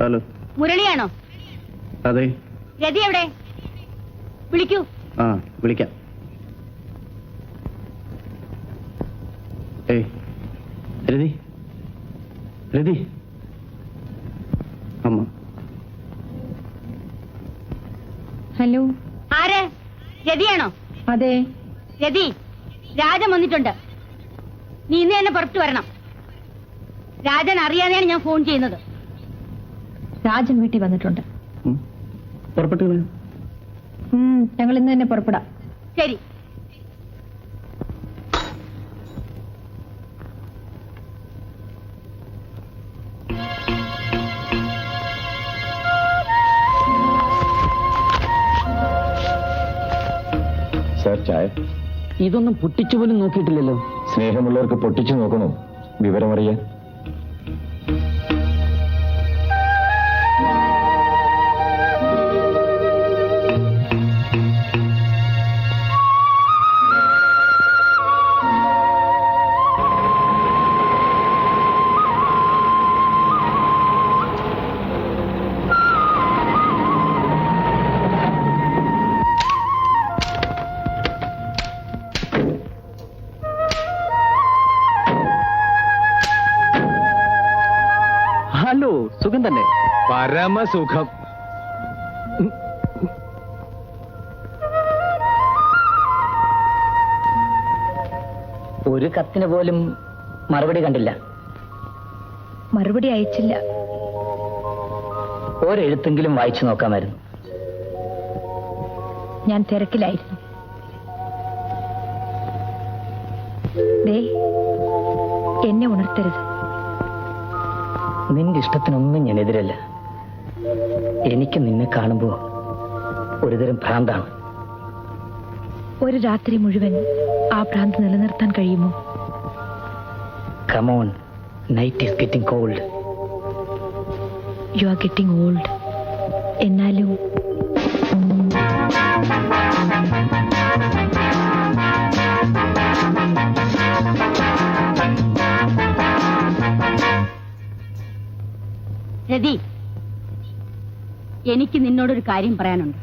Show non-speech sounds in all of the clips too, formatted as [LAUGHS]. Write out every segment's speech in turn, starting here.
Hello. മുരളിയാണോ? അതെ. രതി എവിടെ? വിളിക്കൂ. ആ വിളിക്കാം. ഏ രതി. രതി. അമ്മ. ഹലോ. ആരെ? രതിയാണോ? അതെ. രതി. രാജൻ വന്നിട്ടുണ്ട്. നീ ഇന്ന് തന്നെ പുറത്തു വരണം. രാജൻ അറിയാതെയാണ് ഞാൻ ഫോൺ ചെയ്യുന്നത്. രാജൻ വീട്ടിൽ വന്നിട്ടുണ്ട്. ഞങ്ങൾ ഇന്ന് തന്നെ പുറപ്പെടാം. ശരി. സാർ ചായ? ഇതൊന്നും പൊട്ടിച്ചു പോലും നോക്കിയിട്ടില്ലല്ലോ. സ്നേഹമുള്ളവർക്ക് പൊട്ടിച്ചു നോക്കണോ? വിവരമറിയാൻ. സുഖം തന്നെ. പരമസുഖം. ഒരു കത്തിന് പോലും മറുപടി കണ്ടില്ല. മറുപടി അയച്ചില്ല. ഒരെഴുത്തെങ്കിലും വായിച്ചു നോക്കാമായിരുന്നു. ഞാൻ തിരക്കിലായിരുന്നു. ദേ എന്നെ ഉണർത്തരുത്. നിന്റെ ഇഷ്ടത്തിനൊന്നും ഞാൻ എതിരല്ല. എനിക്ക് നിന്നെ കാണുമ്പോ ഒരുതരം ഭ്രാന്താണ്. ഒരു രാത്രി മുഴുവൻ ആ ഭ്രാന്ത് നിലനിർത്താൻ കഴിയുമോ? Come on night is getting cold you are getting old എന്നാലും രതി എനിക്ക് നിന്നോടൊരു കാര്യം പറയാനുണ്ട്.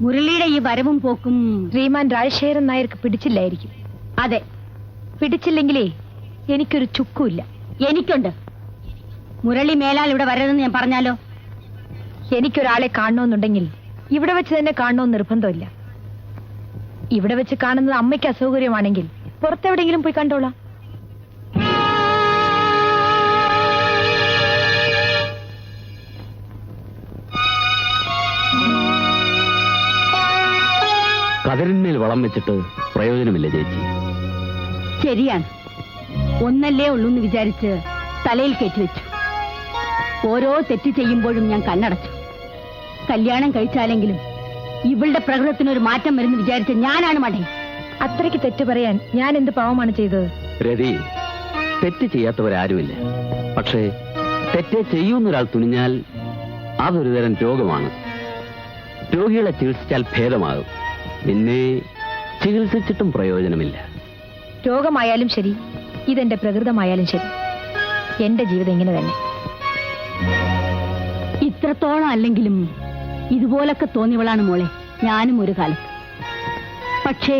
മുരളിയുടെ ഈ വരവും പോക്കും ശ്രീമാൻ രാജശേഖരൻ നായർക്ക് പിടിച്ചില്ലായിരിക്കും. അതെ. പിടിച്ചില്ലെങ്കിലേ എനിക്കൊരു ചുക്കുമില്ല. എനിക്കുണ്ട്. മുരളി മേലാൽ ഇവിടെ വരരുതെന്ന് ഞാൻ പറഞ്ഞാലോ? എനിക്കൊരാളെ കാണണമെന്നുണ്ടെങ്കിൽ ഇവിടെ വെച്ച് തന്നെ കാണണമെന്ന് നിർബന്ധമില്ല. ഇവിടെ വെച്ച് കാണുന്നത് അമ്മയ്ക്ക് അസൗകര്യമാണെങ്കിൽ പുറത്തെവിടെയെങ്കിലും പോയി കണ്ടോളാം. കതിരിന്മേൽ വളം വെച്ചിട്ട് പ്രയോജനമില്ല ചേച്ചി. ശരിയാണ്. ഒന്നല്ലേ ഉള്ളൂ എന്ന് വിചാരിച്ച് തലയിൽ വെച്ചു. ഓരോ തെറ്റ് ചെയ്യുമ്പോഴും ഞാൻ കണ്ണടച്ചു. കല്യാണം കഴിച്ചാലെങ്കിലും ഇവളുടെ പ്രകൃതത്തിനൊരു മാറ്റം വരുന്നു വിചാരിച്ച ഞാനാണ് മടേ. അത്രയ്ക്ക് തെറ്റ് പറയാൻ ഞാൻ എന്ത് പാവമാണ് ചെയ്തത്? രതി തെറ്റ് ചെയ്യാത്തവരാരുമില്ല. പക്ഷേ തെറ്റ് ചെയ്യുന്നൊരാൾ തുനിഞ്ഞാൽ അതൊരു തരം രോഗമാണ്. രോഗികളെ ചികിത്സിച്ചാൽ ഭേദമാകും. പിന്നെ ചികിത്സിച്ചിട്ടും പ്രയോജനമില്ല. രോഗമായാലും ശരി ഇതെന്റെ പ്രകൃതമായാലും ശരി. എന്റെ ജീവിതം ഇങ്ങനെ തന്നെ. ഇത്രത്തോളം അല്ലെങ്കിലും ഇതുപോലൊക്കെ തോന്നിയവളാണ് മോളെ ഞാനും ഒരു കാലത്ത്. പക്ഷേ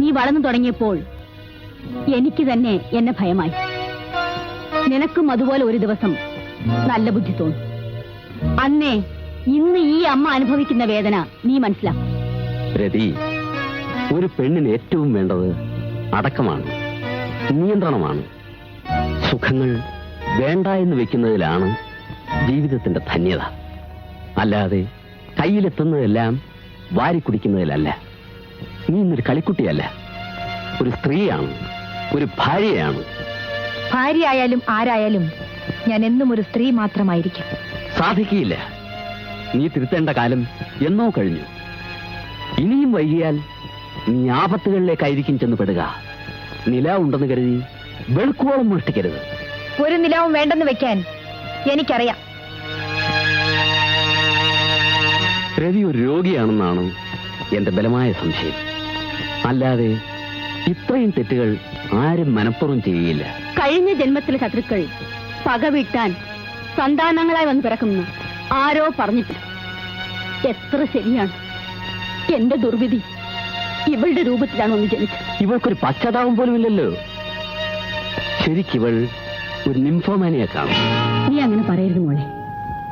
നീ വളർന്നു തുടങ്ങിയപ്പോൾ എനിക്ക് തന്നെ എന്നെ ഭയമായി. നിനക്കും അതുപോലെ ഒരു ദിവസം നല്ല ബുദ്ധി തോന്നും. അന്നേ ഇന്ന് ഈ അമ്മ അനുഭവിക്കുന്ന വേദന നീ മനസ്സിലാക്കും. രതി ഒരു പെണ്ണിന് ഏറ്റവും വേണ്ടത് അടക്കമാണ് നിയന്ത്രണമാണ്. സുഖങ്ങൾ വേണ്ട എന്ന് വെക്കുന്നതിലാണ് ജീവിതത്തിന്റെ ധന്യത. അല്ലാതെ കയ്യിലെത്തുന്നതെല്ലാം വാരി കുടിക്കുന്നതിലല്ല. നീ ഇന്നൊരു കളിക്കുട്ടിയല്ല. ഒരു സ്ത്രീയാണ് ഒരു ഭാര്യയാണ്. ഭാര്യയായാലും ആരായാലും ഞാൻ എന്നും ഒരു സ്ത്രീ മാത്രമായിരിക്കും. സാധിക്കില്ല നീ തിരുത്തേണ്ട കാലം എന്നോ കഴിഞ്ഞു. ഇനിയും വൈകിയാൽ നീ ആപത്തുകളിലേക്കായിരിക്കും ചെന്ന് പെടുക നില ഉണ്ടെന്ന് കരുതി വെളുക്കുവോളം മോഷ്ടിക്കരുത്. ഒരു നിലാവും വേണ്ടെന്ന് വെക്കാൻ എനിക്കറിയാം. രവി ഒരു രോഗിയാണെന്നാണ് എന്റെ ബലമായ സംശയം. അല്ലാതെ ഇത്രയും തെറ്റുകൾ ആരും മനഃപൂർവം ചെയ്യുകയില്ല കഴിഞ്ഞ ജന്മത്തിലെ ശത്രുക്കൾ പക വീട്ടാൻ സന്താനങ്ങളായി വന്ന് പിറക്കുന്നു. ആരോ പറഞ്ഞിട്ട് എത്ര ശരിയാണ്. എന്റെ ദുർവിധി. ഇവളുടെ രൂപത്തിലാണ് ഒന്ന് ജനിച്ചത്. ഇവൾക്കൊരു പശ്ചാത്താപം പോലും ഇല്ലല്ലോ ശരിക്കിവൾ ഒരു നിംഫോമാനിയെ കാണും. നീ അങ്ങനെ പറയരുത് മോളെ.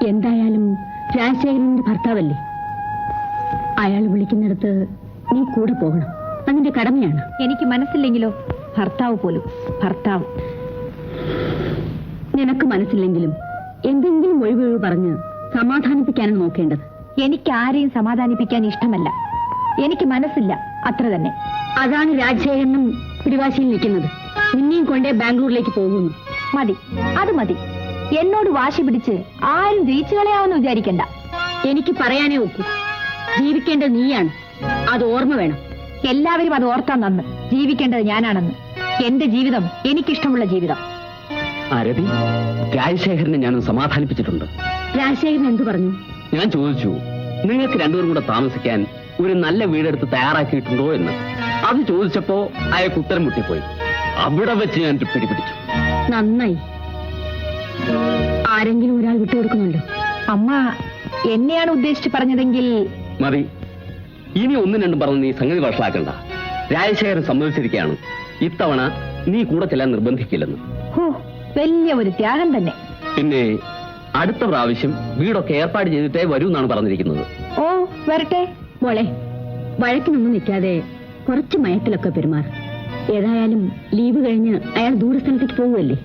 എന്തായാലും രാജശേഖരന്റെ ഭർത്താവല്ലേ? അയാൾ വിളിക്കുന്നിടത്ത് നീ കൂടെ പോകണം. അതിന്റെ കടമയാണ്. എനിക്ക് മനസ്സില്ലെങ്കിലോ? ഭർത്താവ് പോലും. ഭർത്താവ്. നിനക്ക് മനസ്സില്ലെങ്കിലും എന്തെങ്കിലും ഒഴിവൊഴിവ് പറഞ്ഞ് സമാധാനിപ്പിക്കാനാണ് നോക്കേണ്ടത്. എനിക്ക് ആരെയും സമാധാനിപ്പിക്കാൻ ഇഷ്ടമല്ല. എനിക്ക് മനസ്സില്ല അത്ര തന്നെ. അതാണ് രാജശേഖരനും പിടിവാശിയിൽ നിൽക്കുന്നത്. നിന്നെയും കൊണ്ടേ ബാംഗ്ലൂരിലേക്ക് പോകുന്നു. മതി അത് മതി. എന്നോട് വാശി പിടിച്ച് ആരും ജയിച്ചു കളയാമെന്ന് വിചാരിക്കണ്ട. എനിക്ക് പറയാനേ ഒക്കൂ. ജീവിക്കേണ്ടത് നീയാണ്. അത് ഓർമ്മ വേണം. എല്ലാവരും അത് ഓർത്താൻ നന്ന്. ജീവിക്കേണ്ടത് ഞാനാണെന്ന്. എന്റെ ജീവിതം എനിക്കിഷ്ടമുള്ള ജീവിതം. രാജശേഖരനെ ഞാനൊന്ന് സമാധാനിപ്പിച്ചിട്ടുണ്ട്. രാജശേഖരൻ എന്തു പറഞ്ഞു? ഞാൻ ചോദിച്ചു നിങ്ങൾക്ക് രണ്ടുപേരും കൂടെ താമസിക്കാൻ ഒരു നല്ല വീടെടുത്ത് തയ്യാറാക്കിയിട്ടുണ്ടോ എന്ന്? അത് ചോദിച്ചപ്പോ അയാൾക്ക് ഉത്തരം മുട്ടിപ്പോയി. അവിടെ വെച്ച് ഞാൻ പിടിപിടിച്ചു. നന്നായി. ആരെങ്കിലും ഒരാൾ വിട്ടുകൊടുക്കുന്നുണ്ടോ? അമ്മ എന്നെയാണ് ഉദ്ദേശിച്ച് പറഞ്ഞതെങ്കിൽ മതി. ഇനി ഒന്നും രണ്ടും പറഞ്ഞ് നീ സംഗതി വഷളാക്കണ്ട. രാജശേഖരൻ സമ്മതിച്ചിരിക്കുകയാണ്. ഇത്തവണ നീ കൂടെ ചെല്ലാൻ നിർബന്ധിക്കില്ലെന്ന്. ഹോ വലിയ ഒരു ത്യാഗം തന്നെ. പിന്നെ അടുത്ത പ്രാവശ്യം വീടൊക്കെ ഏർപ്പാട് ചെയ്തിട്ടേ വരൂ എന്നാണ് പറഞ്ഞിരിക്കുന്നത്. ഓ വരട്ടെ. മോളെ വഴക്കിനൊന്നും നിൽക്കാതെ കുറച്ച് മയത്തിലൊക്കെ പെരുമാർ. ഏതായാലും ലീവ് കഴിഞ്ഞ് അയാൾ ദൂരസ്ഥലത്തേക്ക് പോവുമല്ലേ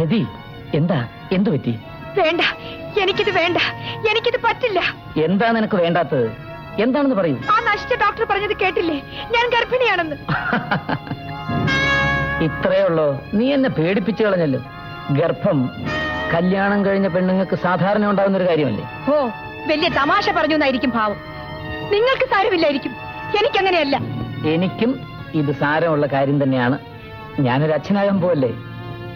രതി എന്താ? എന്തു പറ്റി? വേണ്ട. എനിക്കിത് വേണ്ട. എനിക്കിത് പറ്റില്ല. എന്താ നിനക്ക് വേണ്ടാത്തത്? എന്താണെന്ന് പറയൂ. ആ നശിച്ച ഡോക്ടർ പറഞ്ഞത് കേട്ടില്ലേ? ഞാൻ ഗർഭിണിയാണെന്ന്. [LAUGHS] ഇത്രയേ ഉള്ളോ? നീ എന്നെ പേടിപ്പിച്ചു കളഞ്ഞല്ലോ. ഗർഭം കല്യാണം കഴിഞ്ഞ പെണ്ണുങ്ങൾക്ക് സാധാരണ ഉണ്ടാകുന്ന ഒരു കാര്യമല്ലേ? ഓ വലിയ തമാശ പറഞ്ഞു എന്നായിരിക്കും ഭാവം. നിങ്ങൾക്ക് സാരമില്ലായിരിക്കും. എനിക്കങ്ങനെയല്ല. എനിക്കും ഇത് സാരമുള്ള കാര്യം തന്നെയാണ്. ഞാനൊരു അച്ഛനാകാൻ പോവല്ലേ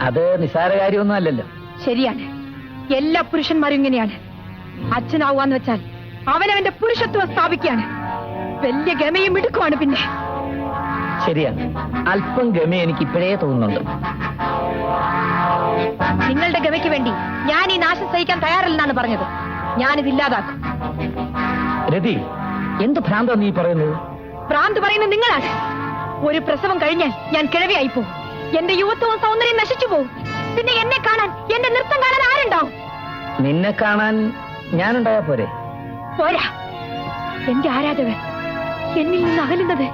അത് നിസാര കാര്യമൊന്നും അല്ലല്ലോ. ശരിയാണ്. എല്ലാ പുരുഷന്മാരും ഇങ്ങനെയാണ്. അച്ഛനാവാന്ന് വെച്ചാൽ അവനവന്റെ പുരുഷത്വം സ്ഥാപിക്കുകയാണ്. വലിയ ഗമയും എടുക്കുവാണ് പിന്നെ. ശരിയാണ് അല്പം ഗമ എനിക്ക് ഇപ്പോഴേ തോന്നുന്നുണ്ട്. നിങ്ങളുടെ ഗമയ്ക്ക് വേണ്ടി ഞാൻ ഈ നാശം സഹിക്കാൻ തയ്യാറല്ലെന്നാണ് പറഞ്ഞത്. ഞാനിത് ഇല്ലാതാക്കും. രതി എന്ത് ഭ്രാന്താ നീ പറയുന്നത്? ഭ്രാന്ത് പറയുന്നത് നിങ്ങളാണ്. ഒരു പ്രസവം കഴിഞ്ഞാൽ ഞാൻ കിഴവിയായി പോകും. എന്റെ യുവത്വവും സൗന്ദര്യം നശിച്ചു പോകും. പിന്നെ എന്നെ കാണാൻ എന്റെ നൃത്തം കാണാൻ ആരുണ്ടാവും നിന്നെ കാണാൻ ഞാനുണ്ടായാ പോരെ. പോരാ. എന്റെ ആരാധകർ എന്നിൽ നിന്ന് അകലുന്നത്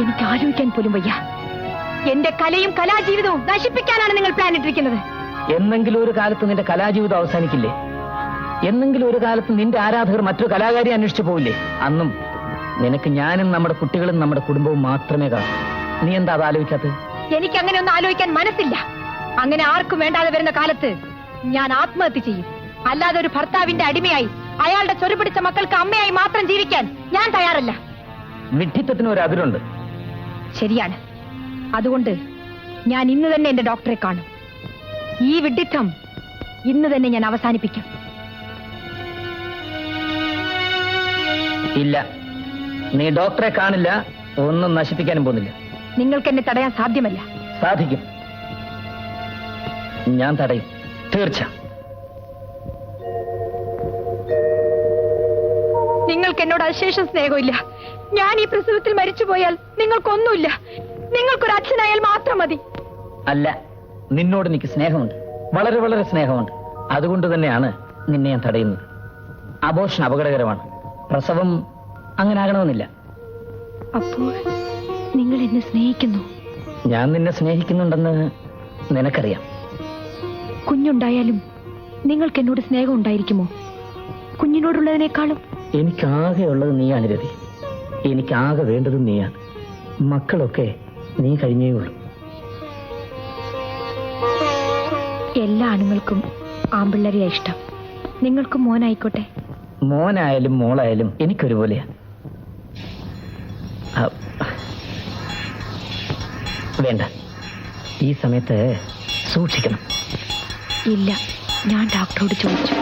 എനിക്ക് ആലോചിക്കാൻ പോലും വയ്യ. എന്റെ കലയും കലാജീവിതവും നശിപ്പിക്കാനാണ് നിങ്ങൾ പ്ലാൻ ഇട്ടിരിക്കുന്നത്. എന്നെങ്കിലും ഒരു കാലത്ത് നിന്റെ കലാജീവിതം അവസാനിക്കില്ലേ? എന്നെങ്കിലും ഒരു കാലത്ത് നിന്റെ ആരാധകർ മറ്റൊരു കലാകാരി അന്വേഷിച്ചു പോവില്ലേ? അന്നും നിനക്ക് ഞാനും നമ്മുടെ കുട്ടികളും നമ്മുടെ കുടുംബവും മാത്രമേ കാണൂ. നീ എന്താ അത് ആലോചിക്കാത്തത്? എനിക്ക് അങ്ങനെ ഒന്നും ആലോചിക്കാൻ മനസ്സില്ല. അങ്ങനെ ആർക്കും വേണ്ടാതെ വരുന്ന കാലത്ത് ഞാൻ ആത്മഹത്യ ചെയ്യും. അല്ലാതെ ഒരു ഭർത്താവിന്റെ അടിമയായി അയാളുടെ ചൊരുപിടിച്ച മക്കൾക്ക് അമ്മയായി മാത്രം ജീവിക്കാൻ ഞാൻ തയ്യാറല്ല. വിഡ്ഢിത്തത്തിന് ഒരു അതിരുണ്ട്. ശരിയാണ്. അതുകൊണ്ട് ഞാൻ ഇന്ന് തന്നെ എന്റെ ഡോക്ടറെ കാണും. ഈ വിഡ്ഢിത്തം ഇന്ന് തന്നെ ഞാൻ അവസാനിപ്പിക്കും. ഇല്ല. നീ ഡോക്ടറെ കാണില്ല ഒന്നും നശിപ്പിക്കാനും പോകുന്നില്ല. നിങ്ങൾക്ക് എന്നെ തടയാൻ സാധ്യമല്ല. സാധിക്കും. ഞാൻ തടയും. തീർച്ച നിങ്ങൾക്ക് എന്നോട് അശേഷം സ്നേഹമില്ല. ഞാൻ ഈ പ്രസവത്തിൽ മരിച്ചുപോയാൽ നിങ്ങൾക്കൊന്നുമില്ല. നിങ്ങൾക്കൊരു അച്ഛനായാൽ മാത്രം മതി. അല്ല നിന്നോട് എനിക്ക് സ്നേഹമുണ്ട്. വളരെ വളരെ സ്നേഹമുണ്ട്. അതുകൊണ്ട് തന്നെയാണ് നിന്നെ ഞാൻ തടയുന്നത്. അബോഷൻ അപകടകരമാണ്. പ്രസവം അങ്ങനെ ആകണമെന്നില്ല. അപ്പോൾ നിങ്ങൾ എന്നെ സ്നേഹിക്കുന്നു? ഞാൻ നിന്നെ സ്നേഹിക്കുന്നുണ്ടെന്ന് നിനക്കറിയാം. കുഞ്ഞുണ്ടായാലും നിങ്ങൾക്ക് എന്നോട് സ്നേഹം ഉണ്ടായിരിക്കുമോ? കുഞ്ഞിനോടുള്ളതിനേക്കാളും? എനിക്കാകെ ഉള്ളത് നീയാണ് രവി എനിക്കാകെ വേണ്ടത് നീയാണ്. മക്കളൊക്കെ നീ കഴിഞ്ഞേ ഉള്ളൂ. എല്ലാ ആണുങ്ങൾക്കും ആമ്പിള്ളരെയാ ഇഷ്ടം. നിങ്ങൾക്ക് മോനായിക്കോട്ടെ. മോനായാലും മോളായാലും എനിക്കൊരുപോലെയാ. വേണ്ട. ഈ സമയത്ത് സൂക്ഷിക്കണം. ഇല്ല. ഞാൻ ഡോക്ടറോട് ചോദിച്ചു.